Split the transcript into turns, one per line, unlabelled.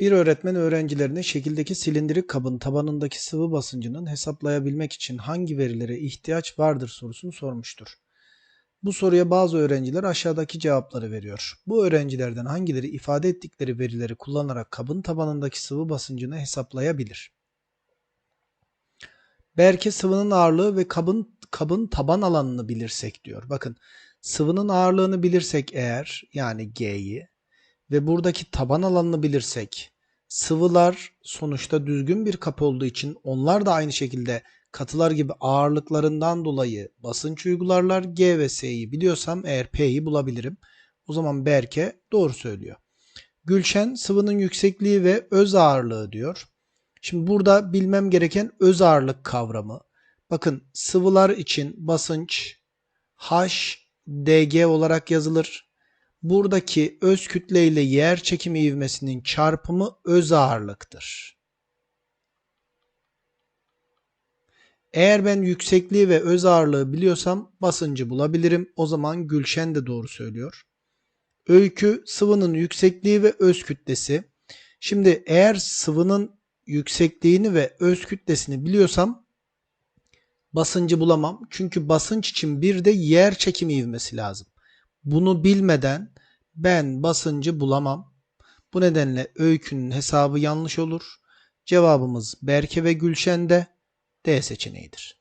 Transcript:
Bir öğretmen öğrencilerine şekildeki silindirik kabın tabanındaki sıvı basıncının hesaplayabilmek için hangi verilere ihtiyaç vardır sorusunu sormuştur. Bu soruya bazı öğrenciler aşağıdaki cevapları veriyor. Bu öğrencilerden hangileri ifade ettikleri verileri kullanarak kabın tabanındaki sıvı basıncını hesaplayabilir? Berke sıvının ağırlığı ve kabın kabın taban alanını bilirsek diyor. Bakın sıvının ağırlığını bilirsek eğer yani G'yi ve buradaki taban alanını bilirsek sıvılar sonuçta düzgün bir kap olduğu için onlar da aynı şekilde katılar gibi ağırlıklarından dolayı basınç uygularlar. G ve S'yi biliyorsam eğer P'yi bulabilirim. O zaman Berke doğru söylüyor. Gülşen sıvının yüksekliği ve öz ağırlığı diyor. Şimdi burada bilmem gereken öz ağırlık kavramı. Bakın sıvılar için basınç H dg olarak yazılır. Buradaki öz kütle ile yer çekimi ivmesinin çarpımı öz ağırlıktır. Eğer ben yüksekliği ve öz ağırlığı biliyorsam basıncı bulabilirim. O zaman Gülşen de doğru söylüyor. Öykü sıvının yüksekliği ve öz kütlesi. Şimdi eğer sıvının yüksekliğini ve öz kütlesini biliyorsam basıncı bulamam. Çünkü basınç için bir de yer çekimi ivmesi lazım. Bunu bilmeden ben basıncı bulamam. Bu nedenle öykünün hesabı yanlış olur. Cevabımız Berke ve Gülşen'de D seçeneğidir.